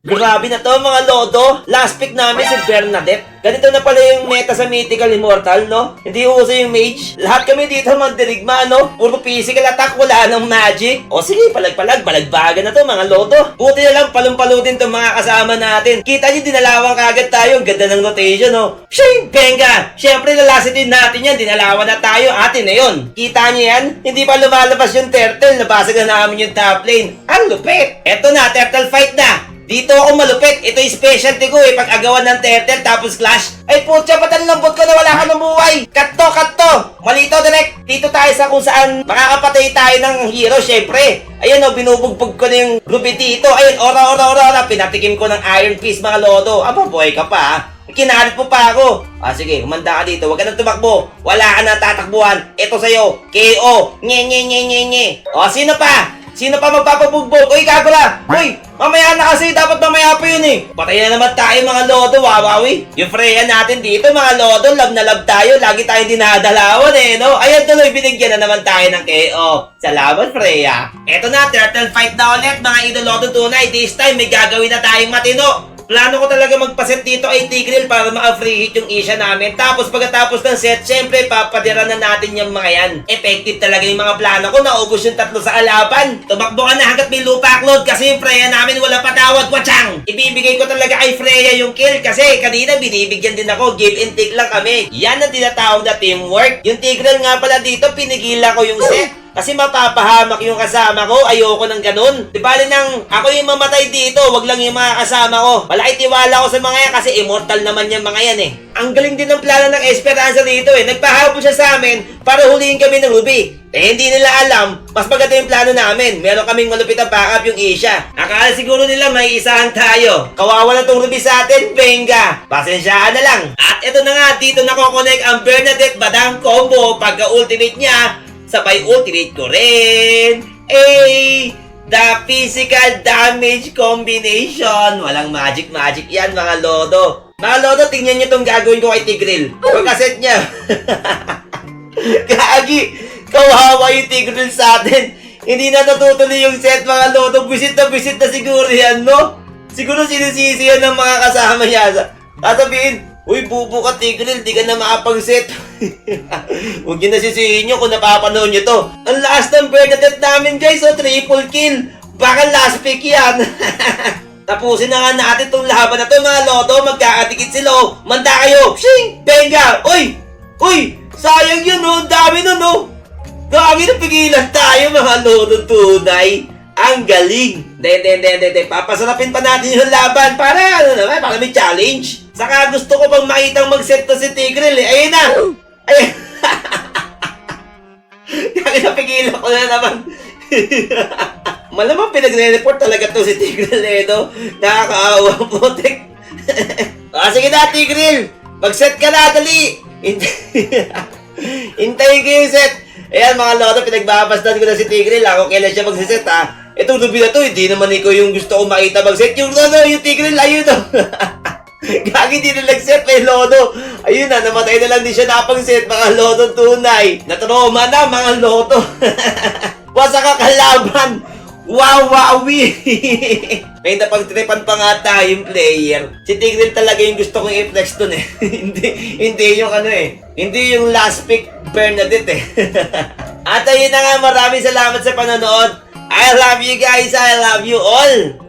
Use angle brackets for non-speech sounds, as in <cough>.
Grabe na to mga lodo. Last pick namin si Bernadette. Ganito na pala yung meta sa Mythical Immortal, no? Hindi uso yung mage. Lahat kami dito mandirigma, no? Puro physical attack, wala ng magic. O sige, palag-palag, balagbagan na to mga lodo. Buti na lang palumpalo din tong mga kasama natin. Kita niyo, dinalawan kagad tayo. Ang ganda ng rotation, no? Shing! Benga! Siyempre, lalasin din natin yan. Dinalawan na tayo. Atin na yun. Kita niyo yan? Hindi pa lumalabas yung turtle. Nabasag na namin yung top lane. Ang lupit! Eto na, turtle fight na. Dito ako malupit. Ito yung specialty ko eh. Pag agawan ng turtle tapos clash. Ay putya, ba't ang lambot ko na wala ka ng buhay? Cut to, cut to. Malito, direct. Dito tayo sa kung saan makakapatay tayo ng hero, syempre. Ayan o, binubugbog ko na yung ruby dito. Ayun, ora, ora, ora, ora. Pinatikim ko ng iron fist, mga lodo. Aba, boy ka pa ah. Kinalit mo pa ako. Ah, sige, kumanda ka dito. Huwag ka nang tumakbo. Wala ka na tatakbuhan. Ito sa'yo. KO. Nye, nye, nye, nye, nye. O, sino pa? Sino pa magpapabugbog? Uy, kagula! Uy, mamaya na kasi. Dapat mamaya pa yun eh. Patay na naman tayo mga lodo, wawawi. Yung Freya natin dito, mga lodo, love na love tayo. Lagi tayong dinadalawan eh, no? Ayan tuloy, binigyan na naman tayo ng KO. Salamat, Freya. Eto na, turtle fight na ulit, mga idolodo tunay. This time, may gagawin na tayong matino. Plano ko talaga magpaset dito ay Tigreal para ma-free hit yung isya namin. Tapos pagkatapos ng set, syempre papadira na natin yung mga yan. Effective talaga yung mga plano ko. Naubos yung tatlo sa alaban. Tumakbo ka na hanggat may lupa load kasi yung Freya namin wala patawad, watsang. Ibibigay ko talaga kay Freya yung kill kasi kanina binibigyan din ako. Give and take lang kami. Yan ang tinatawag na teamwork. Yung Tigreal nga pala dito, pinigilan ko yung set. Kasi mapapahamak yung kasama ko, ayoko ng ganun. Di bali nang ako yung mamatay dito, wag lang yung mga kasama ko. Malaki tiwala ko sa mga yan kasi immortal naman yung mga yan eh. Ang galing din ng plano ng Esperanza dito eh. Nagpahabol siya sa amin para huliin kami ng Ruby. Eh hindi nila alam, mas maganda yung plano namin. Meron kaming malupit ang backup yung Isha. Akala siguro nila may isahan tayo. Kawawa na tong Ruby sa atin, Benga. Pasensyaan na lang. At ito na nga, dito nakokonek ang Bernadette Badang combo pagka-ultimate niya sabay ultimate ko rin. Eh, the physical damage combination. Walang magic magic yan mga lodo. Mga lodo, tingnan nyo itong gagawin ko kay Tigril. Pagkaset niya. <laughs> Gagi, kawawa yung Tigril sa atin. Hindi na natutuloy yung set mga lodo. Visit na visit na siguro yan, no? Siguro sinisisi yan ng mga kasama niya. Sasabihin, Uy, bubo ka, Tigril, di ka na makapag-set. <laughs> Huwag nyo nasisihin nyo kung napapanood nyo to. Ang last ng Bernadette namin, guys, oh, triple kill. Baka last pick yan. <laughs> Tapusin na nga natin tong laban na to, mga lodo. Magkakatikit sila, oh. Manda kayo. Shing! Benga! Uy! Uy! Sayang yun, oh. Ang dami nun, oh. Gagi na pigilan tayo, mga lodo tunay. Ang galing! Hindi, hindi, hindi, hindi. Papasarapin pa natin yung laban para, ano naman, para may challenge. Saka gusto ko pang makitang mag-set to si Tigril eh. Ayun na! <laughs> Ayun! Kaya napigilan ko na naman. <laughs> Malamang pinagre-report talaga to si Tigril eh, no? Nakakaawa po, Tek. <laughs> ah, sige na, Tigril! Mag-set ka na, dali! Hintay- Hintayin ko yung set. Ayan mga loto, pinagbabasdan ko na si Tigril. Ako kailan siya magsiset ha. Itong dubi na to, hindi naman ikaw yung gusto ko makita mag-set. Yung ano, yung Tigril, ayun o. <laughs> Gagi di na nag-set may lodo. Ayun na, namatay na lang din siya napang-set mga lodo tunay. Natroma na mga lodo. <laughs> Wasa ka kalaban. Wow, wowi! <laughs> May napagtripan pa nga tayong player. Si Tigril talaga yung gusto kong i-flex dun eh. hindi, hindi yung ano eh. Hindi yung last pick Bernadette eh. At ayun na nga, maraming salamat sa panonood. I love you guys, I love you all!